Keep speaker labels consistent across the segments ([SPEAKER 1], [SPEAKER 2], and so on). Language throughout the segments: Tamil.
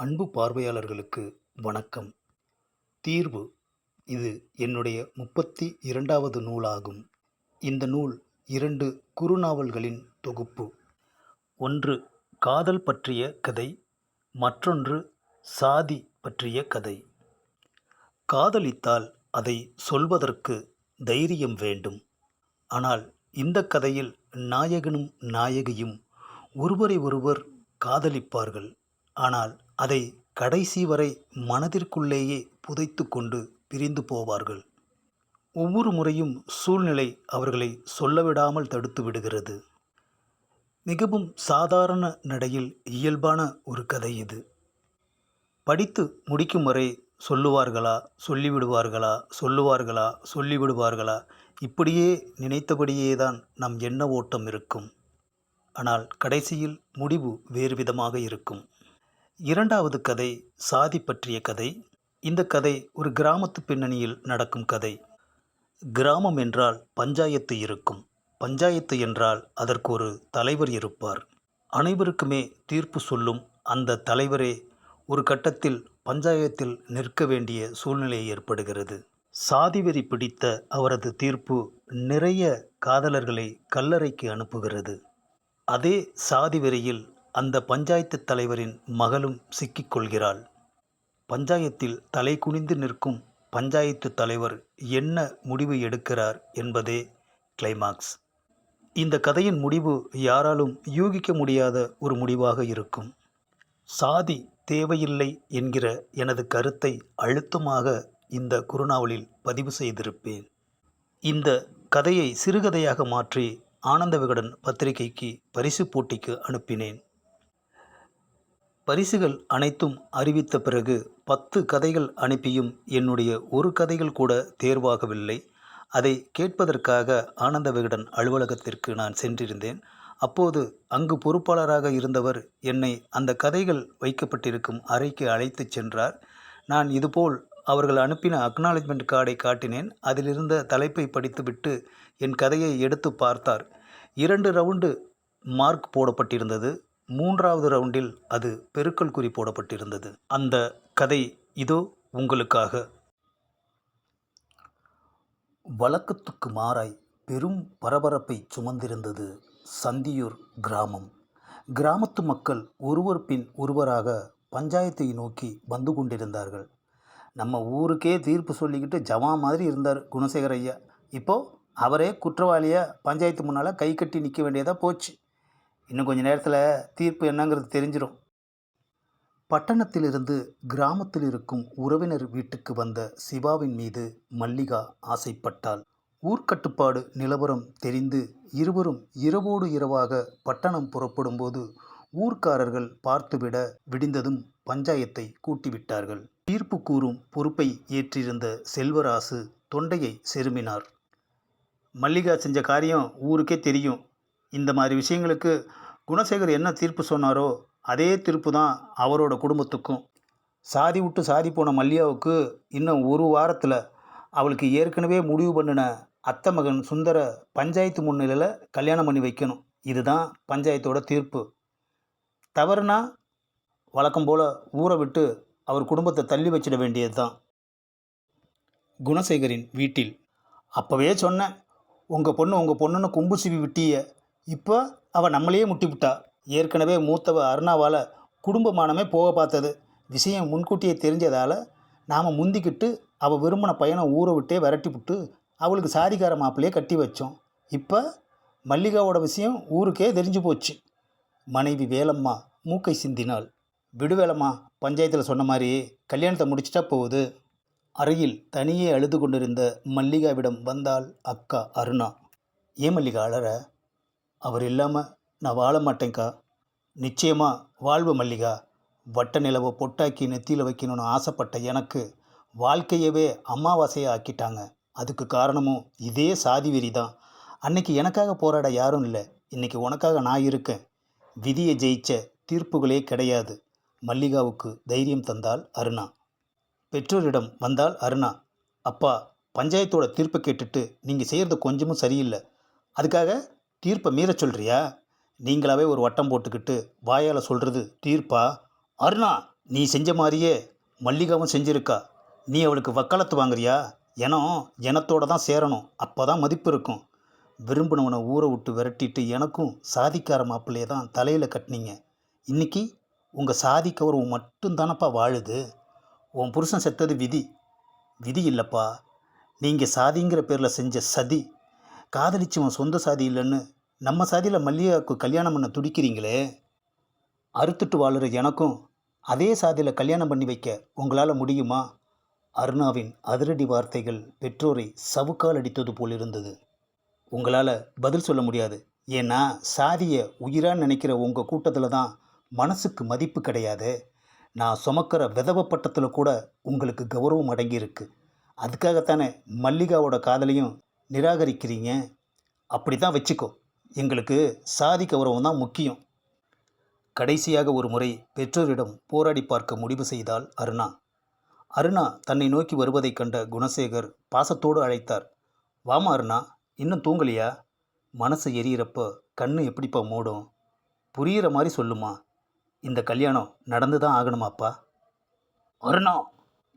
[SPEAKER 1] அன்பு பார்வையாளர்களுக்கு வணக்கம். தீர்வு இது என்னுடைய முப்பத்தி இரண்டாவது நூலாகும். இந்த நூல் இரண்டு குறுநாவல்களின் தொகுப்பு. ஒன்று காதல் பற்றிய கதை மற்றொன்று சாதி பற்றிய கதை. காதலித்தால் அதை சொல்வதற்கு தைரியம் வேண்டும். ஆனால் இந்த கதையில் நாயகனும் நாயகியும் ஒருவரை ஒருவர் காதலிப்பார்கள். ஆனால் அதை கடைசி வரை மனதிற்குள்ளேயே புதைத்து கொண்டு பிரிந்து போவார்கள். ஒவ்வொரு முறையும் சூழ்நிலை அவர்களை சொல்லவிடாமல் தடுத்து விடுகிறது. மிகவும் சாதாரண நடையில் இயல்பான ஒரு கதை இது. படித்து முடிக்கும் வரை சொல்லுவார்களா சொல்லிவிடுவார்களா சொல்லுவார்களா சொல்லிவிடுவார்களா இப்படியே நினைத்தபடியே தான் நம் எண்ண ஓட்டம் இருக்கும். ஆனால் கடைசியில் முடிவு வேறு விதமாக இருக்கும். இரண்டாவது கதை சாதி பற்றிய கதை. இந்த கதை ஒரு கிராமத்து பின்னணியில் நடக்கும் கதை. கிராமம் என்றால் பஞ்சாயத்து இருக்கும். பஞ்சாயத்து என்றால் அதற்கு ஒரு தலைவர் இருப்பார். அனைவருக்குமே தீர்ப்பு சொல்லும் அந்த தலைவரே ஒரு கட்டத்தில் பஞ்சாயத்தில் நிற்க வேண்டிய சூழ்நிலை ஏற்படுகிறது. சாதிவெறி பிடித்த அவரது தீர்ப்பு நிறைய காதலர்களை கல்லறைக்கு அனுப்புகிறது. அதே சாதி வெறியில் அந்த பஞ்சாயத்து தலைவரின் மகளும் சிக்கிக்கொள்கிறாள் பஞ்சாயத்தில் தலை குனிந்து நிற்கும் பஞ்சாயத்து தலைவர் என்ன முடிவு எடுக்கிறார் என்பதே கிளைமாக்ஸ் இந்த கதையின் முடிவு யாராலும் யூகிக்க முடியாத ஒரு முடிவாக இருக்கும். சாதி தேவையில்லை என்கிற எனது கருத்தை அழுத்தமாக இந்த குறுநாவலில் பதிவு செய்திருப்பேன். இந்த கதையை சிறுகதையாக மாற்றி ஆனந்த விகடன் பத்திரிகைக்கு பரிசு போட்டிக்கு அனுப்பினேன். பரிசுகள் அனைத்தும் அறிவித்த பிறகு பத்து கதைகள் அனுப்பியும் என்னுடைய ஒரு கதைகள் கூட தேர்வாகவில்லை. அதை கேட்பதற்காக ஆனந்த விகடன் அலுவலகத்திற்கு நான் சென்றிருந்தேன். அப்போது அங்கு பொறுப்பாளராக இருந்தவர் என்னை அந்த கதைகள் வைக்கப்பட்டிருக்கும் அறைக்கு அழைத்துச் சென்றார். நான் இதுபோல் அவர்கள் அனுப்பின அக்னாலஜ்மெண்ட் கார்டை காட்டினேன். அதிலிருந்த தலைப்பை படித்துவிட்டு என் கதையை எடுத்து பார்த்தார். இரண்டு ரவுண்டு மார்க் போடப்பட்டிருந்தது. மூன்றாவது ரவுண்டில் அது பெருக்கல் குறி போடப்பட்டிருந்தது. அந்த கதை இதோ உங்களுக்காக. வழக்கத்துக்கு மாறாய் பெரும் பரபரப்பை சுமந்திருந்தது சந்தியூர் கிராமம். கிராமத்து மக்கள் ஒருவர் பின் ஒருவராக பஞ்சாயத்தை நோக்கி வந்து கொண்டிருந்தார்கள். நம்ம ஊருக்கே தீர்ப்பு சொல்லிக்கிட்டு ஜமா மாதிரி இருந்தார் குணசேகர ஐயா. இப்போது அவரே குற்றவாளியாக பஞ்சாயத்து முன்னால் கை கட்டி நிற்க வேண்டியதாக போச்சு. இன்னும் கொஞ்ச நேரத்தில் தீர்ப்பு என்னங்கிறது தெரிஞ்சிடும் பட்டணத்திலிருந்து கிராமத்தில் இருக்கும் உறவினர் வீட்டுக்கு வந்த சிவாவின் மீது மல்லிகா ஆசைப்பட்டாள். ஊர்க்கட்டுப்பாடு நிலவரம் தெரிந்து இருவரும் இரவோடு இரவாக பட்டணம் புறப்படும்போது ஊர்க்காரர்கள் பார்த்துவிட விடிந்ததும் பஞ்சாயத்தை கூட்டிவிட்டார்கள். தீர்ப்பு கூறும் பொறுப்பை ஏற்றிருந்த செல்வராசு தொண்டையை செருமினார். மல்லிகா செஞ்ச காரியம் ஊருக்கே தெரியும். இந்த மாதிரி விஷயங்களுக்கு குணசேகர் என்ன தீர்ப்பு சொன்னாரோ அதே தீர்ப்பு தான் அவரோட குடும்பத்துக்கும். சாதி விட்டு சாதி போன மல்லியாவுக்கு இன்னும் ஒரு வாரத்தில் அவளுக்கு ஏற்கனவே முடிவு பண்ணின அத்தை மகன் சுந்தர பஞ்சாயத்து முன்னிலையில் கல்யாணம் பண்ணி வைக்கணும். இதுதான் பஞ்சாயத்தோட தீர்ப்பு. தவறுனா வழக்கம் போல் ஊரை விட்டு அவர் குடும்பத்தை தள்ளி வச்சிட வேண்டியது தான் குணசேகரின் வீட்டில். அப்போவே சொன்னேன் உங்கள் பொண்ணு உங்கள் பொண்ணுன்னு கும்பு சிவி விட்டிய இப்போ அவள் நம்மளையே முட்டிவிட்டா ஏற்கனவே மூத்தவ அருணாவால் குடும்பமானமே போக பார்த்தது. விஷயம் முன்கூட்டியே தெரிஞ்சதால் நாம் முந்திக்கிட்டு அவள் விரும்பின பையனை ஊரை விட்டே விரட்டி விட்டு அவளுக்கு சாதிக்கார மாப்பிள்ளையே கட்டி வச்சோம். இப்போ மல்லிகாவோட விஷயம் ஊருக்கே தெரிஞ்சு போச்சு. மனைவி வேலம்மா மூக்கை சிந்தினாள். விடுவேலம்மா பஞ்சாயத்தில் சொன்ன மாதிரி கல்யாணத்தை முடிச்சிட்டா போகுது. அருகில் தனியே அழுது கொண்டிருந்த மல்லிகாவிடம் வந்தாள் அக்கா அருணா. ஏன் மல்லிகா அழற? அவர் இல்லாமல் நான் வாழ மாட்டேங்க்கா நிச்சயமாக வாழ்வு மல்லிகா. வட்ட நிலவை பொட்டாக்கி நெத்தியில் வைக்கணும்னு ஆசைப்பட்ட எனக்கு வாழ்க்கையவே அமாவாசையாக ஆக்கிட்டாங்க. அதுக்கு காரணமும் இதே சாதி வெறி தான் அன்னைக்கு எனக்காக போராட யாரும் இல்லை. இன்னைக்கு உனக்காக நான் இருக்கேன். விதியை ஜெயிச்ச தீர்ப்புகளே கிடையாது. மல்லிகாவுக்கு தைரியம் தந்தால் அருணா. பெற்றோரிடம் வந்தால் அருணா. அப்பா பஞ்சாயத்தோட தீர்ப்பை கேட்டுட்டு நீங்கள் செய்கிறது கொஞ்சமும் சரியில்லை. அதுக்காக தீர்ப்பை மீறச் சொல்கிறியா நீங்களாவே ஒரு வட்டம் போட்டுக்கிட்டு வாயால் சொல்கிறது தீர்ப்பா? அருணா நீ செஞ்ச மாதிரியே மல்லிகாவும் செஞ்சிருக்கா. நீ அவளுக்கு வக்காலத்து வாங்குறியா? இனம் இனத்தோடு தான் சேரணும். அப்போ தான் மதிப்பு இருக்கும். விரும்பினவனை ஊரை விட்டு விரட்டிட்டு எனக்கும் சாதிக்கார மாப்பிள்ளையே தான் தலையில் கட்டினீங்க. இன்னைக்கு உங்கள் சாதி கௌரவம் மட்டும்தானப்பா வாழுது? உன் புருஷன் செத்தது விதி. விதி இல்லைப்பா. நீங்கள் சாதிங்கிற பேரில் செஞ்ச சதி. காதலிச்சவன் சொந்த சாதி இல்லைன்னு நம்ம சாதியில் மல்லிகாவுக்கு கல்யாணம் பண்ண துடிக்கிறீங்களே? அறுத்துட்டு வாழுற எனக்கும் அதே சாதியில் கல்யாணம் பண்ணி வைக்க உங்களால் முடியுமா? அருணாவின் அதிரடி வார்த்தைகள் பெற்றோரை சவுக்கால் அடித்தது போல் இருந்தது. உங்களால் பதில் சொல்ல முடியாது. ஏன்னா சாதியை உயிராக நினைக்கிற உங்கள் கூட்டத்தில் தான் மனசுக்கு மதிப்பு கிடையாது. நான் சுமக்கிற விதவ பட்டத்தில் கூட உங்களுக்கு கௌரவம் அடங்கியிருக்கு. அதுக்காகத்தானே மல்லிகாவோட காதலையும் நிராகரிக்கிறீங்க? அப்படி தான் வச்சுக்கோ. எங்களுக்கு சாதி கௌரவம் தான் முக்கியம். கடைசியாக ஒரு முறை பெற்றோரிடம் போராடி பார்க்க முடிவு செய்தால் அருணா. அருணா தன்னை நோக்கி வருவதைக் கண்ட குணசேகர் பாசத்தோடு அழைத்தார். வாமா அருணா இன்னும் தூங்கலையா? மனசு எரியிறப்போ கண்ணு எப்படிப்பா மூடும்? புரியிற மாதிரி சொல்லுமா? இந்த கல்யாணம் நடந்து தான் ஆகணுமாப்பா? அருணா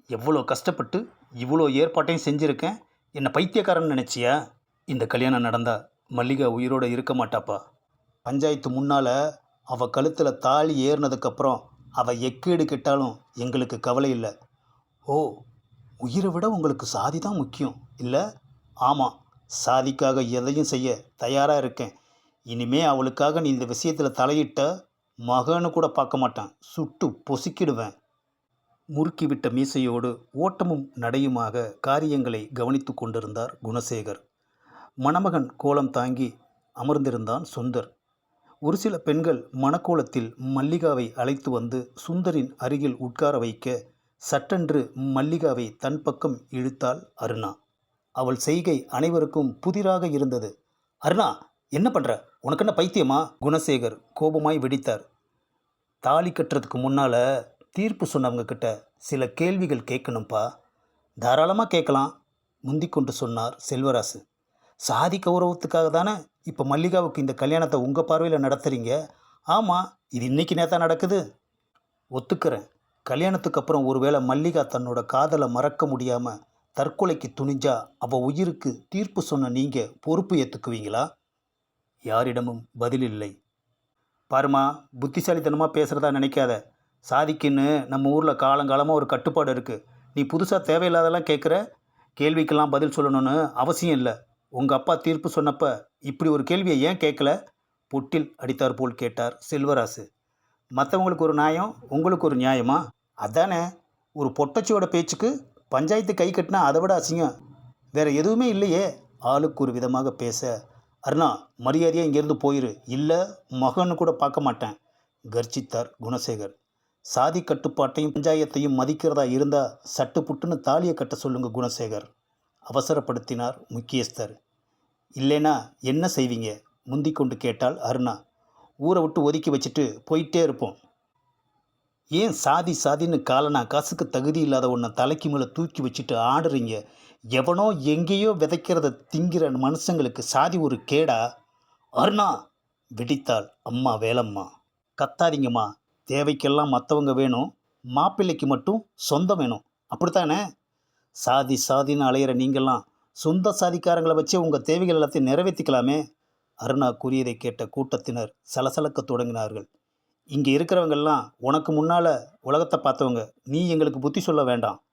[SPEAKER 1] எவ்வளோ கஷ்டப்பட்டு இவ்வளோ ஏற்பாட்டையும் செஞ்சுருக்கேன். என்னை பைத்தியக்காரன் நினச்சியா? இந்த கல்யாணம் நடந்தா மல்லிகா உயிரோடு இருக்க மாட்டாப்பா. பஞ்சாயத்து முன்னால் அவள் கழுத்தில் தாலி ஏறினதுக்கப்புறம் அவள் எக்கேடு கெட்டாலும் எங்களுக்கு கவலை இல்லை. ஓ உயிரை விட உங்களுக்கு சாதி தான் முக்கியம் இல்லை? ஆமாம் சாதிக்காக எதையும் செய்ய தயாராக இருக்கேன். இனிமே அவளுக்காக நீ இந்த விஷயத்தில் தலையிட்ட மகன்னு கூட பார்க்க மாட்டேன். சுட்டு பொசுக்கிடுவேன். முறுக்கிவிட்ட மீசையோடு ஓட்டமும் நடையுமாக காரியங்களை கவனித்து கொண்டிருந்தார் குணசேகர். மணமகன் கோலம் தாங்கி அமர்ந்திருந்தான் சுந்தர். ஒரு சில பெண்கள் மணக்கோலத்தில் மல்லிகாவை அழைத்து வந்து சுந்தரின் அருகில் உட்கார வைக்க சட்டென்று மல்லிகாவை தன் பக்கம் இழுத்தாள் அருணா. அவள் செய்கை அனைவருக்கும் புதிராக இருந்தது. அருணா என்ன பண்ற? உனக்கு என்ன பைத்தியமா? குணசேகர் கோபமாய் வெடித்தார். தாலி கட்டுறதுக்கு முன்னால் தீர்ப்பு சொன்னவங்க கிட்ட சில கேள்விகள் கேட்கணும்ப்பா தாராளமாக கேட்கலாம் முந்திக்கொண்டு சொன்னார் செல்வராசு. சாதி கௌரவத்துக்காக தானே இப்போ மல்லிகாவுக்கு இந்த கல்யாணத்தை உங்கள் பார்வையில் நடத்துகிறீங்க ஆமாம் இது இன்னைக்கு நேத்தா நடக்குது. ஒத்துக்கிறேன். கல்யாணத்துக்கு அப்புறம் ஒருவேளை மல்லிகா தன்னோட காதலை மறக்க முடியாமல் தற்கொலைக்கு துணிஞ்சா அவள் உயிருக்கு தீர்ப்பு சொன்ன நீங்கள் பொறுப்பு ஏற்றுக்குவீங்களா யாரிடமும் பதில் இல்லை. பாருமா புத்திசாலித்தனமாக பேசுகிறதா நினைக்காத. சாதிக்குன்னு நம்ம ஊரில் காலங்காலமாக ஒரு கட்டுப்பாடு இருக்குது நீ புதுசாக தேவையில்லாதெல்லாம் கேட்குற கேள்விக்கெல்லாம் பதில் சொல்லணும்னு அவசியம் இல்லை. உங்கள் அப்பா தீர்ப்பு சொன்னப்ப இப்படி ஒரு கேள்வியை ஏன் கேட்கல? பொட்டில் அடித்தார் போல் கேட்டார் செல்வராசு. மற்றவங்களுக்கு ஒரு நியாயம் உங்களுக்கு ஒரு நியாயமா? அதானே? ஒரு பொட்டச்சியோட பேச்சுக்கு பஞ்சாயத்து கை கட்டினா அதை விட அசிங்கம். வேற எதுவுமே இல்லையே? ஆளுக்கு ஒரு விதமாக பேச. அருணா மரியாதையாக இங்கேருந்து போயிரு. இல்லை மகன்னு கூட பார்க்க மாட்டேன். கர்ஜித்தார் குணசேகர். சாதி கட்டுப்பாட்டையும் பஞ்சாயத்தையும் மதிக்கிறதா இருந்தால் சட்டு புட்டுன்னு தாலியை கட்ட சொல்லுங்க குணசேகர். அவசரப்படுத்தினார் முக்கியஸ்தர். இல்லைனா என்ன செய்வீங்க? முந்தி கொண்டு கேட்டால் அருணா. ஊரை விட்டு ஒதுக்கி வச்சுட்டு போயிட்டே இருப்போம். ஏன் சாதி சாதின்னு காலனா காசுக்கு தகுதி இல்லாத ஒன்றை தலைக்கு மேலே தூக்கி வச்சுட்டு ஆடுறீங்க? எவனோ எங்கேயோ விதைக்கிறத திங்கிற மனுஷங்களுக்கு சாதி ஒரு கேடா? அருணா! வெடித்தாள் அம்மா வேலம்மா. கத்தாதீங்கம்மா. தேவைக்கெல்லாம் மற்றவங்க வேணும். மாப்பிள்ளைக்கு மட்டும் சொந்தம் வேணும். அப்படித்தானே? சாதி சாதின்னு அலையிற நீங்கள்லாம் சொந்த சாதிக்காரங்களை வச்சு உங்கள் தேவைகள் எல்லாத்தையும் நிறைவேற்றிக்கலாமே அருணா கூறியதை கேட்ட கூட்டத்தினர் சலசலக்க தொடங்கினார்கள். இங்கே இருக்கிறவங்கெல்லாம் உனக்கு முன்னால் உலகத்தை பார்த்தவங்க நீ எங்களுக்கு புத்தி சொல்ல வேண்டாம்.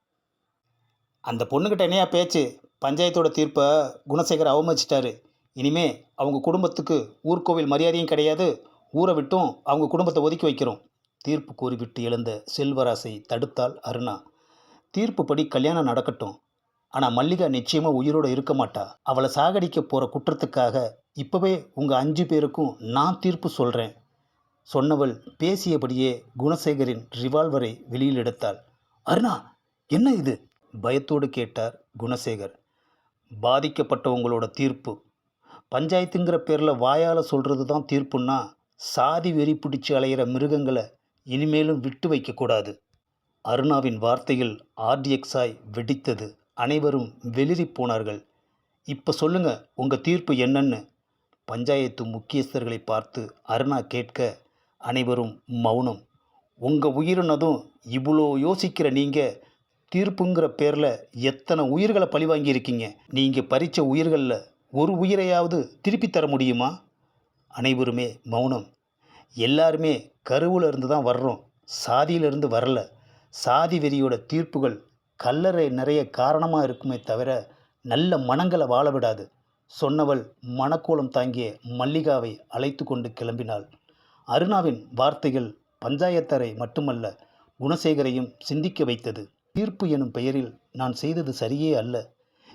[SPEAKER 1] அந்த பொண்ணுக்கிட்ட என்னையா பேச்சு? பஞ்சாயத்தோட தீர்ப்பை குணசேகர் அவமதிச்சிட்டாரு. இனிமே அவங்க குடும்பத்துக்கு ஊர்கோவில் மரியாதையும் கிடையாது. ஊரை விட்டும் அவங்க குடும்பத்தை ஒதுக்கி வைக்கிறோம். தீர்ப்பு கூறிவிட்டு எழுந்த செல்வராசை தடுத்தால் அருணா. தீர்ப்புப்படி கல்யாணம் நடக்கட்டும். ஆனால் மல்லிகா நிச்சயமாக உயிரோடு இருக்க மாட்டா. அவளை சாகடிக்க போகிற குற்றத்துக்காக இப்போவே உங்கள் அஞ்சு பேருக்கும் நான் தீர்ப்பு சொல்கிறேன் சொன்னவள் பேசியபடியே குணசேகரின் ரிவால்வரை வெளியில் எடுத்தாள். அருணா என்ன இது? பயத்தோடு கேட்டார் குணசேகர். பாதிக்கப்பட்டவங்களோட தீர்ப்பு. பஞ்சாயத்துங்கிற பேரில் வாயால் சொல்கிறது தான் தீர்ப்புன்னா சாதி வெறி பிடிச்சி அலையிற மிருகங்களை இனிமேலும் விட்டு வைக்கக்கூடாது. அருணாவின் வார்த்தையில் ஆர்டிஎக்ஸாய் வெடித்தது. அனைவரும் வெளிரி போனார்கள். இப்போ சொல்லுங்க உங்கள் தீர்ப்பு என்னன்னு? பஞ்சாயத்து முக்கியஸ்தர்களை பார்த்து அருணா கேட்க அனைவரும் மௌனம். உங்கள் உயிரினதும் இவ்வளோ யோசிக்கிற நீங்கள் தீர்ப்புங்கிற பேரில் எத்தனை உயிர்களை பழிவாங்கியிருக்கீங்க? நீங்கள் பறித்த உயிர்களில் ஒரு உயிரையாவது திருப்பி தர முடியுமா? அனைவருமே மௌனம். எல்லாருமே கருவில் இருந்து தான் வர்றோம். சாதியிலிருந்து வரல. சாதி வெறியோட தீர்ப்புகள் கல்லறை நிறைய காரணமாக இருக்குமே தவிர நல்ல மனங்களை வாழ விடாது. சொன்னவள் மணக்கோலம் தாங்கிய மல்லிகாவை அழைத்து கொண்டு கிளம்பினாள். அருணாவின் வார்த்தைகள் பஞ்சாயத்தரை மட்டுமல்ல குணசேகரையும் சிந்திக்க வைத்தது. தீர்ப்பு எனும் பெயரில் நான் செய்தது சரியே அல்ல.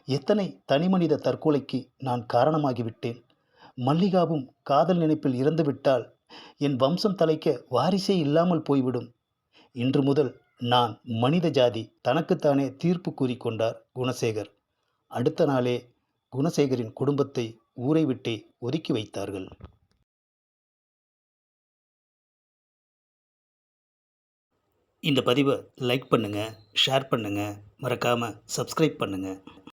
[SPEAKER 1] எத்தனை தனிமனித தற்கொலைக்கு நான் காரணமாகிவிட்டேன். மல்லிகாவும் காதல் நினைப்பில் இறந்துவிட்டால் என் வம்சம் தலைக்க வாரிசே இல்லாமல் போய்விடும். இன்று முதல் நான் மனித ஜாதி தனக்குத்தானே தீர்ப்பு கூறிக்கொண்டார் குணசேகர். அடுத்த நாளே குணசேகரின் குடும்பத்தை ஊரை விட்டே ஒதுக்கி வைத்தார்கள். இந்த பதிவை லைக் பண்ணுங்கள் ஷேர் பண்ணுங்கள் மறக்காமல் சப்ஸ்கிரைப் பண்ணுங்கள்